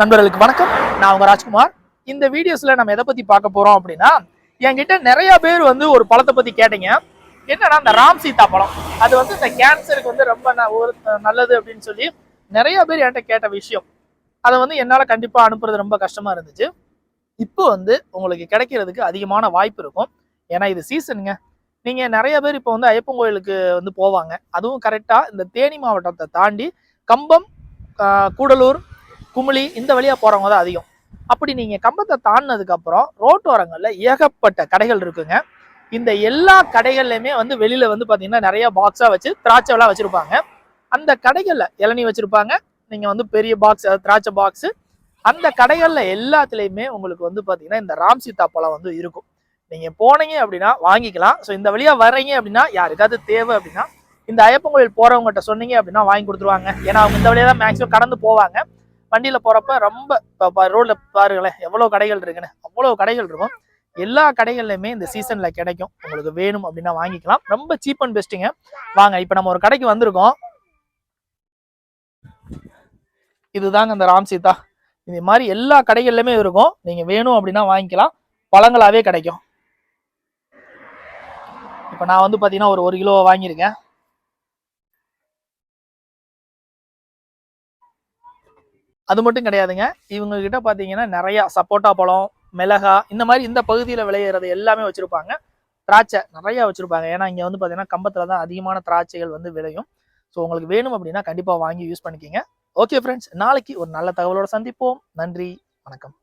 நண்பர்களுக்கு வணக்கம். நான் உங்க ராஜ்குமார். இந்த வீடியோஸ்ல நம்ம எதை பத்தி பார்க்க போறோம் அப்படின்னா என்கிட்ட நிறைய பேர் வந்து ஒரு பழத்தை பத்தி கேட்டீங்க. என்னன்னா இந்த ராம் சீதா பழம். அது வந்து இந்த கேன்சருக்கு வந்து ரொம்ப ஒரு நல்லது அப்படின்னு சொல்லி நிறைய பேர் என்கிட்ட கேட்ட விஷயம். அதை வந்து என்னால கண்டிப்பா அனுப்புறது ரொம்ப கஷ்டமா இருந்துச்சு. இப்போ வந்து உங்களுக்கு கிடைக்கிறதுக்கு அதிகமான வாய்ப்பு இருக்கும். ஏன்னா இது சீசனுங்க. நீங்க நிறைய பேர் இப்போ வந்து ஐயப்பன் கோயிலுக்கு வந்து போவாங்க. அதுவும் கரெக்டா இந்த தேனி மாவட்டத்தை தாண்டி கம்பம் கூடலூர் குமிழி இந்த வழியா போகிறவங்க தான் அதிகம். அப்படி நீங்கள் கம்பத்தை தாண்டினதுக்கப்புறம் ரோட்டோரங்களில் ஏகப்பட்ட கடைகள் இருக்குங்க. இந்த எல்லா கடைகள்லையுமே வந்து வெளியில் வந்து பார்த்தீங்கன்னா நிறைய பாக்ஸாக வச்சு திராட்சை வச்சுருப்பாங்க. அந்த கடைகளில் இளநீ வச்சுருப்பாங்க. நீங்கள் வந்து பெரிய பாக்ஸ் திராட்சை பாக்ஸு அந்த கடைகளில் எல்லாத்துலேயுமே உங்களுக்கு வந்து பார்த்தீங்கன்னா இந்த ராம் சீதா பழம் வந்து இருக்கும். நீங்கள் போனீங்க அப்படின்னா வாங்கிக்கலாம். ஸோ இந்த வழியா வர்றீங்க அப்படின்னா யாருக்காவது தேவை அப்படின்னா இந்த ஐயப்பன் கோயில் போகிறவங்ககிட்ட சொன்னீங்க அப்படின்னா வாங்கி கொடுத்துருவாங்க. ஏன்னா அவங்க இந்த வழியாக தான் மேக்ஸிமம் கடந்து போவாங்க. வண்டியில் போகிறப்ப ரொம்ப இப்போ ரோட்டில் பாருங்களேன் எவ்வளோ கடைகள் இருக்குன்னு. அவ்வளோ கடைகள் இருக்கும். எல்லா கடைகள்லையுமே இந்த சீசனில் கிடைக்கும். உங்களுக்கு வேணும் அப்படின்னா வாங்கிக்கலாம். ரொம்ப சீப் அண்ட் பெஸ்ட்டுங்க வாங்க இப்போ நம்ம ஒரு கடைக்கு வந்திருக்கோம். இதுதாங்க அந்த ராம் சீதா. இது மாதிரி எல்லா கடைகள்லையுமே இருக்கும். நீங்கள் வேணும் அப்படின்னா வாங்கிக்கலாம். பழங்களாகவே கிடைக்கும். இப்போ நான் வந்து பார்த்தீங்கன்னா ஒரு ஒரு கிலோ வாங்கியிருக்கேன். அது மட்டும் கிடையாதுங்க. இவங்க கிட்ட பார்த்தீங்கன்னா நிறையா சப்போட்டா பழம் மிளகா இந்த மாதிரி இந்த பகுதியில் விளையிறது எல்லாமே வச்சுருப்பாங்க. திராட்சை நிறையா வச்சுருப்பாங்க. ஏன்னா இங்கே வந்து பார்த்தீங்கன்னா கம்பத்தில் தான் அதிகமான திராட்சைகள் வந்து விளையும். ஸோ உங்களுக்கு வேணும் அப்படின்னா கண்டிப்பாக வாங்கி யூஸ் பண்ணிக்கிங்க. ஓகே ஃப்ரெண்ட்ஸ் நாளைக்கு ஒரு நல்ல தகவலோட சந்திப்போம். நன்றி. வணக்கம்.